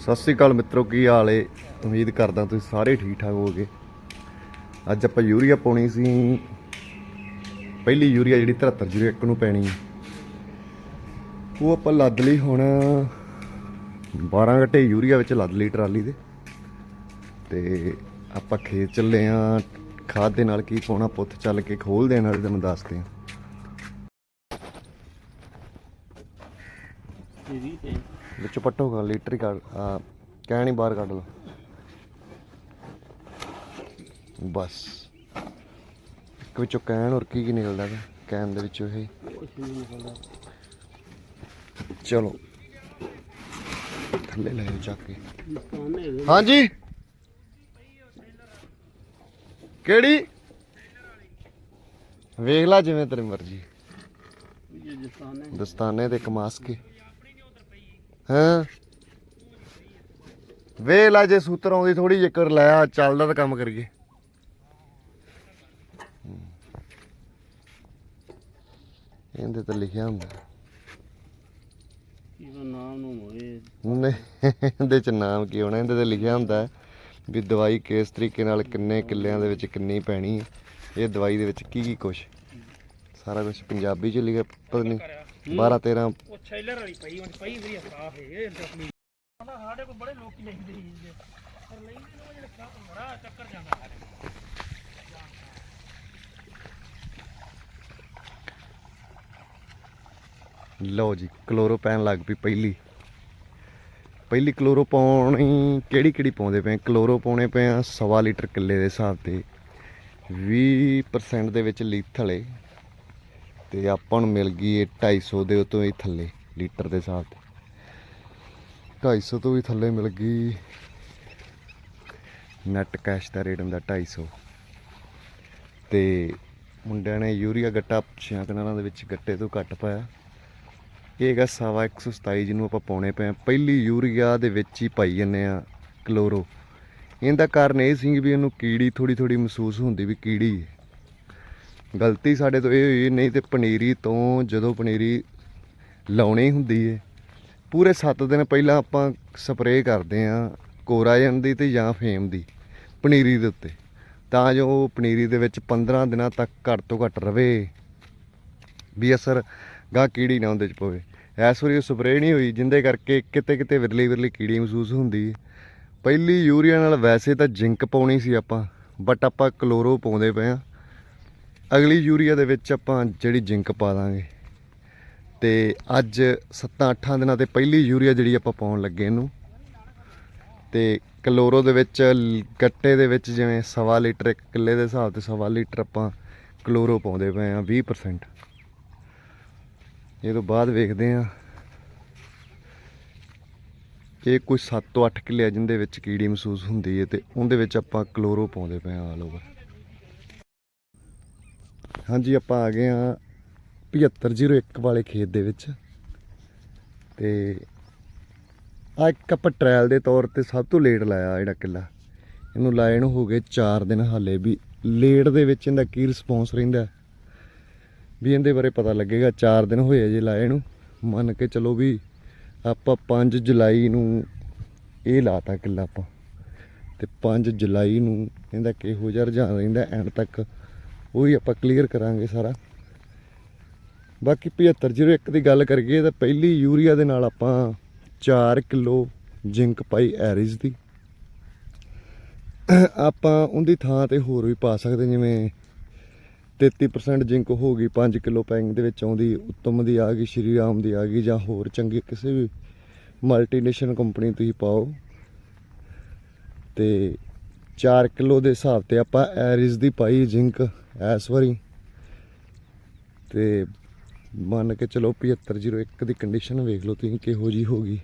ਸਤਿ ਸ੍ਰੀ ਅਕਾਲ ਮਿੱਤਰੋ, ਕੀ ਹਾਲ ਏ? ਉਮੀਦ ਕਰਦਾ ਤੁਸੀਂ ਸਾਰੇ ਠੀਕ ਠਾਕ ਹੋਵੋਗੇ। ਅੱਜ ਆਪਾਂ ਯੂਰੀਆ ਪਾਉਣੀ ਸੀ। ਪਹਿਲੀ ਯੂਰੀਆ ਜਿਹੜੀ 7301 ਨੂੰ ਪੈਣੀ ਹੈ। ਉਹ ਆਪਾਂ ਲੱਦ ਲਈ ਹੁਣ 12 ਘੰਟੇ ਯੂਰੀਆ ਵਿੱਚ ਲੱਦ ਲਈ ਟਰਾਲੀ ਦੇ। ਤੇ ਆਪਾਂ ਖੇਤ ਚੱਲੇ ਆ। ਖਾਦ ਦੇ ਨਾਲ ਕੀ ਪਾਉਣਾ, ਪੁੱਤ ਚੱਲ ਕੇ ਖੋਲ ਦੇਣ ਵਾਲੇ ਤੁਹਾਨੂੰ ਦੱਸਦੇ ਆ ਇਹਦੀ ਤੇ ਵਿੱਚ ਪੱਟੋਗਾ ਲੀਟਰ ਹੀ ਕੱਢ ਆ ਕਹਿ ਨਹੀਂ ਬਾਹਰ ਕੱਢ ਲਓ। ਬਸ। ਇੱਕ ਵਿੱਚੋਂ ਕੈਨ ਔਰ ਕੀ ਕੀ ਨਿਕਲਦਾ ਹੈ ਕੈਨ ਦੇ ਵਿੱਚੋਂ ਇਹ। ਚਲੋ। ਥੱਲੇ ਲੈ ਚੱਕ ਕੇ। ਹਾਂਜੀ। ਕਿਹੜੀ? ਵੇਖ ਲੈ ਜਿਵੇਂ ਤੇਰੀ ਮਰਜ਼ੀ। ਦਸਤਾਨੇ। ਤੇ ਕਮਾਸ ਕੇ ਹਾਂ। ਵੇ ਲਾ ਜੇ ਸੂਤਰ ਆਉਂਦੀ ਥੋੜੀ ਜੇਕਰ ਲਿਆ ਚੱਲਦਾ ਤਾਂ ਕੰਮ ਕਰੀਏ। ਇਹਦੇ ਤੇ ਲਿਖਿਆ ਹੁੰਦਾ। ਇਹਦਾ ਨਾਮ ਨੂੰ ਹੋਏ ਨਹੀਂ ਇਹਦੇ ਚ ਨਾਮ ਕੀ ਹੋਣਾ ਇਹਦੇ ਤੇ ਲਿਖਿਆ ਹੁੰਦਾ ਵੀ ਦਵਾਈ ਕਿਸ ਤਰੀਕੇ ਨਾਲ ਕਿੰਨੇ ਕਿੱਲਿਆਂ ਦੇ ਵਿੱਚ ਕਿੰਨੀ ਪੈਣੀ ਹੈ ਇਹ ਦਵਾਈ ਦੇ ਵਿੱਚ ਕੀ ਕੀ ਕੁਛ। ਸਾਰਾ ਕੁਝ ਪੰਜਾਬੀ ਚ ਲਿਖਿਆ ਪਤਾ ਨਹੀਂ। 12 13 ਉਹ ਛੈਲਰ ਵਾਲੀ ਪਈ ਹੁਣ ਪਈ ਵੀ ਸਾਫ਼ ਹੈ ਇਹ ਤਸਵੀਰ ਸਾਡੇ ਕੋਲ ਬੜੇ ਲੋਕੀ ਲੈਂਦੇ ਸੀ ਜੀ। ਪਰ ਲੈਂਦੇ ਨੇ ਉਹ ਜਿਹੜੇ ਖਾ ਬੜਾ ਚੱਕਰ ਜਾਂਦਾ ਸਾਡੇ ਲਓ ਜੀ ਕਲੋਰੋ ਪੈਣ ਲੱਗ ਪਈ ਪਹਿਲੀ। ਪਹਿਲੀ ਕਲੋਰੋ ਪਾਉਣੀ ਕਿਹੜੀ ਕਿਹੜੀ ਪਾਉਂਦੇ ਪਏ ਕਲੋਰੋ ਪਾਉਣੇ ਪਏ ਆ ਸਵਾ ਲੀਟਰ ਕਿੱਲੇ ਦੇ ਹਿਸਾਬ ਤੇ। 20% ਦੇ ਵਿੱਚ ਲੀਥਲ ਏ। ਤੇ ਆਪਾਂ ਨੂੰ ਮਿਲ ਗਈ ਇਹ 250 ਦੇ ਉਤੋਂ ਹੀ ਥੱਲੇ, ਲੀਟਰ ਦੇ ਹਿਸਾਬ ਤੇ। 250 ਤੋਂ ਵੀ ਥੱਲੇ ਮਿਲ ਗਈ ਨੈਟ ਕੈਸ਼ ਦਾ ਰੇਟ ਹੁੰਦਾ 250 ਤੇ ਮੁੰਡਿਆਂ ਨੇ ਯੂਰੀਆ ਗੱਟਾ ਛਿਆਂ ਕਨਾਲਾਂ ਦੇ ਵਿੱਚ ਗੱਟੇ ਤੋਂ ਘੱਟ ਪਾਇਆ। ਇਹ ਹੈਗਾ ਸਵਾ 127 ਜਿਹਨੂੰ ਆਪਾਂ ਪਾਉਣੇ ਪਏ ਆ ਪਹਿਲੀ ਯੂਰੀਆ ਦੇ ਵਿੱਚ ਹੀ ਪਾਈ ਜੰਨੇ ਆ ਕਲੋਰੋ। ਇਹਦਾ ਕਾਰਨ ਇਹ ਸੀ ਵੀ ਇਹਨੂੰ ਕੀੜੀ ਥੋੜੀ ਥੋੜੀ ਮਹਿਸੂਸ ਹੁੰਦੀ ਵੀ ਕੀੜੀ ਹੈ ਗਲਤੀ ਸਾਡੇ ਤੋਂ ਇਹ ਹੋਈ, ਨਹੀਂ ਤੇ ਪਨੀਰੀ ਤੋਂ ਜਦੋਂ ਪਨੀਰੀ ਲਾਉਣੀ ਹੁੰਦੀ ਏ, ਪੂਰੇ 7 ਦਿਨ ਪਹਿਲਾਂ ਆਪਾਂ ਸਪਰੇਅ ਕਰਦੇ ਆ ਕੋਰਾਜਨ ਦੀ ਤੇ ਜਾਂ ਫੇਮ ਦੀ ਪਨੀਰੀ ਦੇ ਉੱਤੇ। ਤਾਂ ਜੋ ਉਹ ਪਨੀਰੀ ਦੇ ਵਿੱਚ 15 ਦਿਨਾਂ ਤੱਕ ਘੱਟ ਤੋਂ ਘੱਟ ਰਵੇ, ਵੀ ਅਸਰ ਗਾਂ ਕੀੜੀ ਨਾ ਉਹਦੇ ਚ ਪਵੇ। ਐਸ ਵਾਰੀ ਉਹ ਸਪਰੇਅ ਨਹੀਂ ਹੋਈ, ਜਿੰਦੇ ਕਰਕੇ ਕਿਤੇ ਕਿਤੇ ਵਿਰਲੀ ਵਿਰਲੀ ਕੀੜੀ ਮਹਿਸੂਸ ਹੁੰਦੀ ਹੈ ਪਹਿਲੀ ਯੂਰੀਆ ਨਾਲ ਵੈਸੇ ਤਾਂ ਜਿੰਕ ਪਾਉਣੀ ਸੀ ਆਪਾਂ ਬਟ ਆਪਾਂ ਕਲੋਰੋ ਪਾਉਂਦੇ ਪਏ ਆ। ਅਗਲੀ ਯੂਰੀਆ ਦੇ ਵਿੱਚ ਆਪਾਂ ਜਿਹੜੀ ਜਿੰਕ ਪਾ ਦਾਂਗੇ। ਤੇ ਅੱਜ 7-8 ਦਿਨਾਂ ਤੇ ਪਹਿਲੀ ਯੂਰੀਆ ਜਿਹੜੀ ਆਪਾਂ ਪਾਉਣ ਲੱਗੇ ਇਹਨੂੰ। ਤੇ ਕਲੋਰੋ ਦੇ ਵਿੱਚ, ਗੱਟੇ ਦੇ ਵਿੱਚ ਜਿਵੇਂ ਸਵਾ ਲੀਟਰ, ਇੱਕ ਕਿੱਲੇ ਦੇ ਹਿਸਾਬ ਤੇ ਸਵਾ ਲੀਟਰ ਆਪਾਂ ਕਲੋਰੋ ਪਾਉਂਦੇ ਪਏ ਆ 20% ਇਹ ਤੋਂ ਬਾਅਦ ਵੇਖਦੇ ਆ ਇਹ ਕੋਈ 7 ਤੋਂ 8 ਕਿੱਲੇ ਆ, ਜਿੰਦੇ ਵਿੱਚ ਕੀੜੀ ਮਹਿਸੂਸ ਹੁੰਦੀ ਹੈ ਤੇ ਉਹਦੇ ਵਿੱਚ ਆਪਾਂ ਕਲੋਰੋ ਪਾਉਂਦੇ ਪਏ ਆ ਆਲ ਓਵਰ ਹਾਂਜੀ, ਆਪਾਂ ਆ ਗਏ ਆ 7501 ਵਾਲੇ ਖੇਤ ਦੇ ਵਿੱਚ। ਤੇ ਆ ਇੱਕ ਆਪਾਂ ਟ੍ਰਾਇਲ ਦੇ ਤੌਰ ਤੇ ਸਭ ਤੋਂ ਲੇਟ ਲਾਇਆ ਜਿਹੜਾ ਕਿੱਲਾ। ਇਹਨੂੰ ਲਾਏ ਨੂੰ ਹੋ ਗਏ 4 ਦਿਨ ਹਾਲੇ ਵੀ। ਲੇਟ ਦੇ ਵਿੱਚ ਇਹਦਾ ਕੀ ਰਿਸਪੌਂਸ ਰਹਿੰਦਾ? ਵੀ ਇਹਦੇ ਬਾਰੇ ਪਤਾ ਲੱਗੇਗਾ 4 ਦਿਨ ਹੋਏ ਜੇ ਲਾਏ ਨੂੰ। ਮੰਨ ਕੇ ਚਲੋ ਵੀ ਆਪਾਂ 5 ਜੁਲਾਈ ਨੂੰ ਇਹ ਲਾਤਾ ਕਿੱਲਾ ਆਪਾਂ। ਤੇ 5 ਜੁਲਾਈ ਨੂੰ ਇਹਦਾ ਕਿਹੋ ਜਿਹਾ ਰੁਝਾਨ ਰਹਿੰਦਾ ਐਂਡ ਤੱਕ ਉਹ ਵੀ ਆਪਾਂ ਕਲੀਅਰ ਕਰਾਂਗੇ ਸਾਰਾ। ਬਾਕੀ 7501 ਦੀ ਗੱਲ ਕਰੀਏ ਤਾਂ ਪਹਿਲੀ ਯੂਰੀਆ ਦੇ ਨਾਲ ਆਪਾਂ 4 ਕਿਲੋ ਜ਼ਿੰਕ ਪਾਈ ਐਰਿਜ ਦੀ। ਆਪਾਂ ਉਹਦੀ ਥਾਂ ਤੇ ਹੋਰ ਵੀ ਪਾ ਸਕਦੇ ਜਿਵੇਂ 33% ਜ਼ਿੰਕ ਹੋ ਗਈ 5 ਕਿਲੋ ਪੈਕਿੰਗ ਦੇ ਵਿੱਚ ਆਉਂਦੀ, ਉੱਤਮ ਦੀ ਆ ਗਈ, ਸ਼੍ਰੀ ਰਾਮ ਦੀ ਆ ਗਈ ਜਾਂ ਹੋਰ ਚੰਗੀ ਕਿਸੇ ਵੀ ਮਲਟੀਨੈਸ਼ਨਲ ਕੰਪਨੀ ਤੁਸੀਂ ਪਾਓ। ਤੇ 4 ਕਿਲੋ ਦੇ ਹਿਸਾਬ ਤੇ ਆਪਾਂ ਐਰਿਸ ਦੀ ਪਾਈ ਜ਼ਿੰਕ ਇਸ ਵਾਰੀ। ਤੇ ਮੰਨ ਕੇ ਚਲੋ 7501 ਦੀ ਕੰਡੀਸ਼ਨ ਵੇਖ ਲਓ ਤੁਸੀਂ ਕਿਹੋ ਜੀ ਹੋ ਗਈ।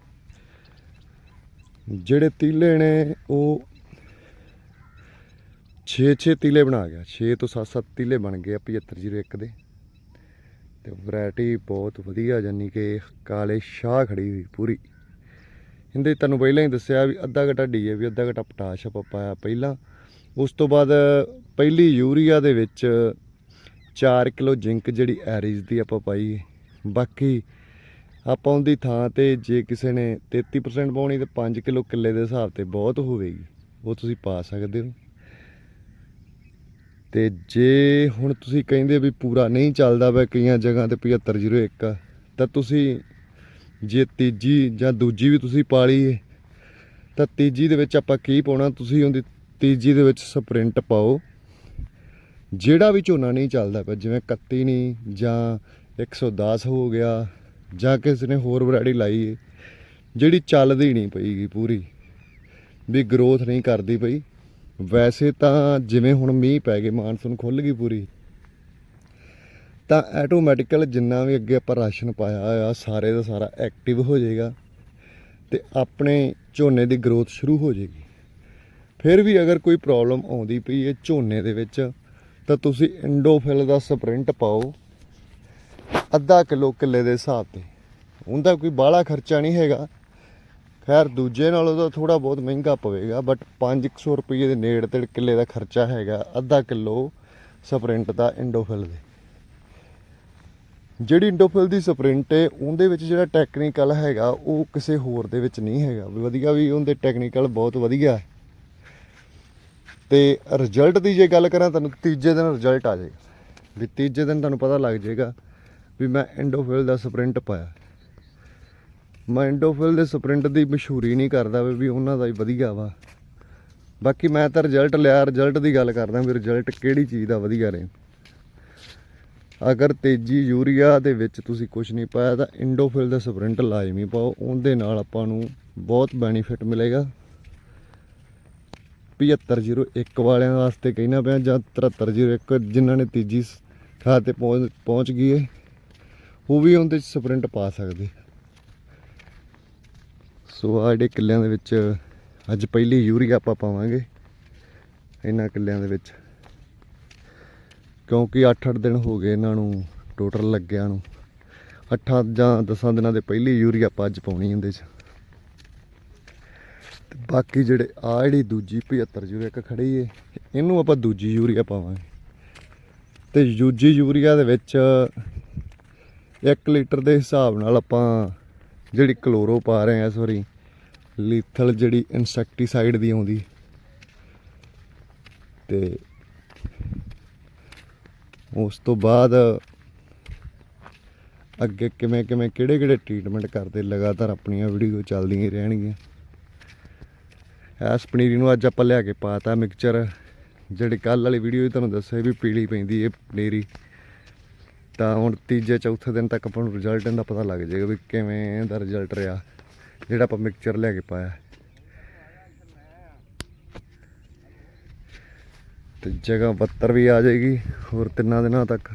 ਜਿਹੜੇ ਤੀਲੇ ਨੇ ਉਹ 6-6 ਤੀਲੇ ਬਣਾ ਗਿਆ। 6 ਤੋਂ 7-7 ਤੀਲੇ ਬਣ ਗਏ ਆ 7501 ਦੇ। ਤੇ ਵੈਰਾਈਟੀ ਬਹੁਤ ਵਧੀਆ ਜਾਨੀ ਕਿ ਕਾਲੇ ਸ਼ਾਹ ਖੜੀ ਹੋਈ ਪੂਰੀ। ਇਹਦੇ ਤੁਹਾਨੂੰ ਪਹਿਲਾਂ ਹੀ ਦੱਸਿਆ ਵੀ ਅੱਧਾ ਘਟਾ ਡੀ ਵੀ ਅੱਧਾ ਘਟਾ ਪੋਟਾਸ਼ ਆਪਾਂ ਪਾਇਆ ਪਹਿਲਾਂ। ਉਸ ਤੋਂ ਬਾਅਦ ਪਹਿਲੀ ਯੂਰੀਆ ਦੇ ਵਿੱਚ 4 ਕਿਲੋ ਜ਼ਿੰਕ ਜਿਹੜੀ ਐਰੀਜ਼ ਦੀ ਆਪਾਂ ਪਾਈ ਬਾਕੀ ਆਪਾਂ ਉਹਦੀ ਥਾਂ ਤੇ ਜੇ ਕਿਸੇ ਨੇ 33% ਪਾਉਣੀ ਤੇ 5 ਕਿਲੋ ਕਿੱਲੇ ਦੇ ਹਿਸਾਬ ਤੇ ਬਹੁਤ ਹੋਵੇਗੀ। ਉਹ ਤੁਸੀਂ ਪਾ ਸਕਦੇ ਹੋ। ਤੇ ਜੇ ਹੁਣ ਤੁਸੀਂ ਕਹਿੰਦੇ ਵੀ ਪੂਰਾ ਨਹੀਂ ਚੱਲਦਾ ਵਾ ਕਈਆਂ ਜਗ੍ਹਾ ਤੇ 7501 ਆ, ਤਾਂ ਤੁਸੀਂ ਜੇ ਤੀਜੀ ਜਾਂ ਦੂਜੀ ਵੀ ਤੁਸੀਂ ਪਾ ਲਈਏ, ਤਾਂ ਤੀਜੀ ਦੇ ਵਿੱਚ ਆਪਾਂ ਕੀ ਪਾਉਣਾ? ਤੁਸੀਂ ਉਹਦੀ ਤੀਜੀ ਦੇ ਵਿੱਚ ਸਪ੍ਰਿੰਟ ਪਾਓ। ਜਿਹੜਾ ਵੀ ਝੋਨਾ ਨਹੀਂ ਚੱਲਦਾ ਪਿਆ, ਜਿਵੇਂ 31 ਨਹੀਂ ਜਾਂ 110 ਹੋ ਗਿਆ ਜਾਂ ਕਿਸੇ ਨੇ ਹੋਰ ਵੈਰਾਈਟੀ ਲਾਈ ਹੈ ਜਿਹੜੀ ਚੱਲਦੀ ਨਹੀਂ ਪਈਗੀ ਪੂਰੀ, ਵੀ ਗਰੋਥ ਨਹੀਂ ਕਰਦੀ ਪਈ, ਵੈਸੇ ਤਾਂ ਜਿਵੇਂ ਹੁਣ ਮੀਂਹ ਪੈ ਗਏ ਮਾਨਸੂਨ ਖੁੱਲ ਗਈ ਪੂਰੀ ਤਾਂ ਆਟੋਮੈਟਿਕਲ ਜਿੰਨਾ ਵੀ ਅੱਗੇ ਆਪਾਂ ਰਾਸ਼ਨ ਪਾਇਆ ਹੋਇਆ, ਸਾਰੇ ਦਾ ਸਾਰਾ ਐਕਟਿਵ ਹੋ ਜਾਏਗਾ ਤੇ ਆਪਣੇ ਝੋਨੇ ਦੀ ਗਰੋਥ ਸ਼ੁਰੂ ਹੋ ਜਾਏਗੀ। ਫਿਰ ਵੀ ਅਗਰ ਕੋਈ ਪ੍ਰੋਬਲਮ ਆਉਂਦੀ ਪਈ ਹੈ ਝੋਨੇ ਦੇ ਵਿੱਚ, ਤਾਂ ਤੁਸੀਂ ਇੰਡੋਫਿਲ ਦਾ ਸਪ੍ਰਿੰਟ ਪਾਓ, ਅੱਧਾ ਕਿਲੋ ਕਿੱਲੇ ਦੇ ਹਿਸਾਬ ਤੇ। ਉਹਦਾ ਕੋਈ ਬਾਹਲਾ ਖਰਚਾ ਨਹੀਂ ਹੈਗਾ। ਖੈਰ, ਦੂਜੇ ਨਾਲੋਂ ਤਾਂ ਥੋੜਾ ਬਹੁਤ ਮਹਿੰਗਾ ਪਵੇਗਾ ਬਟ 500 ਰੁਪਏ ਦੇ ਨੇੜੇ ਤੇੜ ਕਿੱਲੇ ਦਾ ਖਰਚਾ ਹੈਗਾ, ਅੱਧਾ ਕਿਲੋ ਸਪ੍ਰਿੰਟ ਦਾ ਇੰਡੋਫਿਲ ਦੇ। ਜਿਹੜੀ ਇੰਡੋਫਿਲ ਦੀ ਸਪ੍ਰਿੰਟ ਹੈ, ਉਹਦੇ ਵਿੱਚ ਜਿਹੜਾ ਟੈਕਨੀਕਲ ਹੈਗਾ, ਉਹ ਕਿਸੇ ਹੋਰ ਦੇ ਵਿੱਚ ਨਹੀਂ ਹੈਗਾ। ਵੀ ਵਧੀਆ ਵੀ ਉਹਦੇ ਟੈਕਨੀਕਲ ਬਹੁਤ ਵਧੀਆ ਹੈ। ਤੇ ਰਿਜ਼ਲਟ ਦੀ ਜੇ ਗੱਲ ਕਰਾਂ, ਤੁਹਾਨੂੰ ਤੀਜੇ ਦਿਨ ਰਿਜ਼ਲਟ ਆ ਜਾਏਗਾ। ਵੀ ਤੀਜੇ ਦਿਨ ਤੁਹਾਨੂੰ ਪਤਾ ਲੱਗ ਜਾਏਗਾ ਵੀ ਮੈਂ ਇੰਡੋਫਿਲ ਦਾ ਸਪ੍ਰਿੰਟ ਪਾਇਆ। ਮੈਂ ਇੰਡੋਫਿਲ ਦੇ ਸਪ੍ਰਿੰਟ ਦੀ ਮਸ਼ਹੂਰੀ ਨਹੀਂ ਕਰਦਾ ਵੀ ਵੀ ਉਹਨਾਂ ਦਾ ਹੀ ਵਧੀਆ ਵਾ। ਬਾਕੀ ਮੈਂ ਤਾਂ ਰਿਜ਼ਲਟ ਲਿਆ ਰਿਜ਼ਲਟ ਦੀ ਗੱਲ ਕਰਦਾ ਵੀ ਰਿਜ਼ਲਟ ਕਿਹੜੀ ਚੀਜ਼ ਦਾ ਵਧੀਆ ਰਹੇ। ਅਗਰ ਤੇਜੀ ਯੂਰੀਆ ਦੇ ਵਿੱਚ ਤੁਸੀਂ ਕੁਝ ਨਹੀਂ ਪਾਇਆ ਤਾਂ ਇੰਡੋਫਿਲ ਦਾ ਸਪ੍ਰਿੰਟ ਲਾਜ਼ਮੀ ਪਾਓ, ਉਹਦੇ ਨਾਲ ਆਪਾਂ ਨੂੰ ਬਹੁਤ ਬੈਨੀਫਿਟ ਮਿਲੇਗਾ। 7501 ਵਾਲਿਆਂ ਵਾਸਤੇ ਕਹਿਣਾ ਪਿਆ, ਜਾਂ 7301 ਜਿਨ੍ਹਾਂ ਨੇ ਤੀਜੀ ਸ- ਤੇ ਪਹੁੰਚ ਪਹੁੰਚ ਗਈ ਹੈ ਉਹ ਵੀ ਉਹਦੇ ਚ ਸਪ੍ਰਿੰਟ ਪਾ ਸਕਦੇ। ਸੋ ਆਹ ਜਿਹੜੇ ਕਿੱਲਿਆਂ ਦੇ ਵਿੱਚ, ਅੱਜ ਪਹਿਲੀ ਯੂਰੀਆ ਆਪਾਂ ਪਾਵਾਂਗੇ, ਇਹਨਾਂ ਕਿੱਲਿਆਂ ਦੇ ਵਿੱਚ। ਕਿਉਂਕਿ 8-8 ਦਿਨ ਹੋ ਗਏ ਇਹਨਾਂ ਨੂੰ ਟੋਟਲ ਲੱਗਿਆਂ ਨੂੰ। 8 ਜਾਂ 10 ਦਿਨਾਂ ਦੇ ਪਹਿਲੀ ਯੂਰੀਆ ਆਪਾਂ ਅੱਜ ਪਾਉਣੀ ਇਹਦੇ 'ਚ। ਤੇ ਬਾਕੀ ਜਿਹੜੇ ਆ ਜਿਹੜੀ ਦੂਜੀ 75 ਯੂਰੀਆ ਇੱਕ ਖੜੀ ਏ, ਇਹਨੂੰ ਆਪਾਂ ਦੂਜੀ ਯੂਰੀਆ ਪਾਵਾਂਗੇ। ਤੇ ਦੂਜੀ ਯੂਰੀਆ ਦੇ ਵਿੱਚ 1 ਲੀਟਰ ਦੇ ਹਿਸਾਬ ਨਾਲ ਆਪਾਂ ਜਿਹੜੀ ਕਲੋਰੋ ਪਾ ਰਹੇ ਆ ਇਸ ਵਾਰੀ, ਲੀਥਲ ਜਿਹੜੀ ਇਨਸੈਕਟੀਸਾਈਡ ਦੀ ਆਉਂਦੀ। ਤੇ ਉਸ ਤੋਂ ਬਾਅਦ ਅੱਗੇ ਕਿਵੇਂ ਕਿਵੇਂ ਕਿਹੜੇ ਕਿਹੜੇ ਟ੍ਰੀਟਮੈਂਟ ਕਰਦੇ, ਲਗਾਤਾਰ ਆਪਣੀਆਂ ਵੀਡੀਓ ਚੱਲਦੀਆਂ ਹੀ ਰਹਿਣਗੀਆਂ। ਇਸ ਪਨੀਰੀ ਨੂੰ ਅੱਜ ਆਪਾਂ ਲਿਆ ਕੇ ਪਾਤਾ ਮਿਕਸਚਰ ਜਿਹੜੀ ਕੱਲ ਵਾਲੀ ਵੀਡੀਓ ਤੁਹਾਨੂੰ ਦੱਸਿਆ ਵੀ ਪੀਲੀ ਪੈਂਦੀ ਇਹ ਪਨੀਰੀ। ਤਾਂ ਹੁਣ ਤੀਜੇ, ਚੌਥੇ ਦਿਨ ਤੱਕ ਆਪਾਂ ਨੂੰ ਰਿਜ਼ਲਟ ਇਹਦਾ ਪਤਾ ਲੱਗ ਜਾਏਗਾ ਵੀ ਕਿਵੇਂ ਇਹਦਾ ਰਿਜ਼ਲਟ ਰਿਹਾ, ਜਿਹੜਾ ਆਪਾਂ ਮਿਕਸਚਰ ਲਿਆ ਕੇ ਪਾਇਆ। ਤੇ ਜਗ੍ਹਾ 72 ਵੀ ਆ ਜਾਏਗੀ ਹੋਰ ਤਿੰਨਾਂ ਦਿਨਾਂ ਤੱਕ।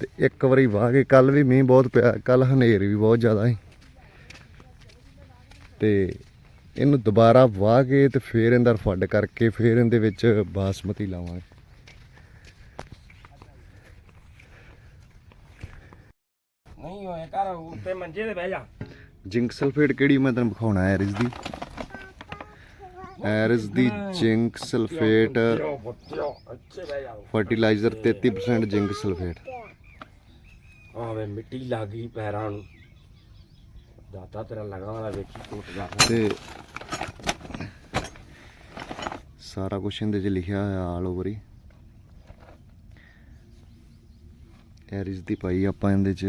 ਤੇ ਇੱਕ ਵਾਰੀ ਵਾਹ ਕੇ ਕੱਲ ਵੀ ਮੀਂਹ ਬਹੁਤ ਪਿਆ ਕੱਲ ਹਨੇਰ ਵੀ ਬਹੁਤ ਜ਼ਿਆਦਾ ਸੀ। ਤੇ ਇਹਨੂੰ ਦੁਬਾਰਾ ਵਾਹ ਕੇ ਤੇ ਫੇਰ ਇਹਦਾ ਫੱਡ ਕਰਕੇ ਫੇਰ ਇਹਦੇ ਵਿੱਚ ਬਾਸਮਤੀ ਲਾਵਾਂਗੇ। ਨਹੀਂ ਹੋਏ ਘਰ ਉੱਤੇ ਮੰਜੇ ਤੇ ਬਹਿ ਜਾ। ਜਿੰਕ ਸਲਫੇਟ ਕਿਹੜੀ ਮੈਂ ਤੈਨੂੰ ਵਿਖਾਉਣਾ ਹੈ ਐਰਿਸ ਦੀ? ਐਰਿਸ ਦੀ zinc sulphate fertiliser 33% zinc sulphate. ਆਵੇ ਮਿੱਟੀ ਲੱਗ ਗਈ ਪੈਰਾਂ ਨੂੰ। ਦਾਤਾ ਤੇਰਾ ਲਗਾ ਵਾਲਾ ਵੇਖੀ ਟੁੱਟ ਜਾ ਤੇ ਸਾਰਾ ਕੁਝ ਇਹਦੇ 'ਚ ਲਿਖਿਆ ਹੋਇਆ ਆਲ ਓਵਰ ਹੀ। ਐਰਿਸ ਦੀ ਪਾਈ ਆਪਾਂ ਇਹਦੇ 'ਚ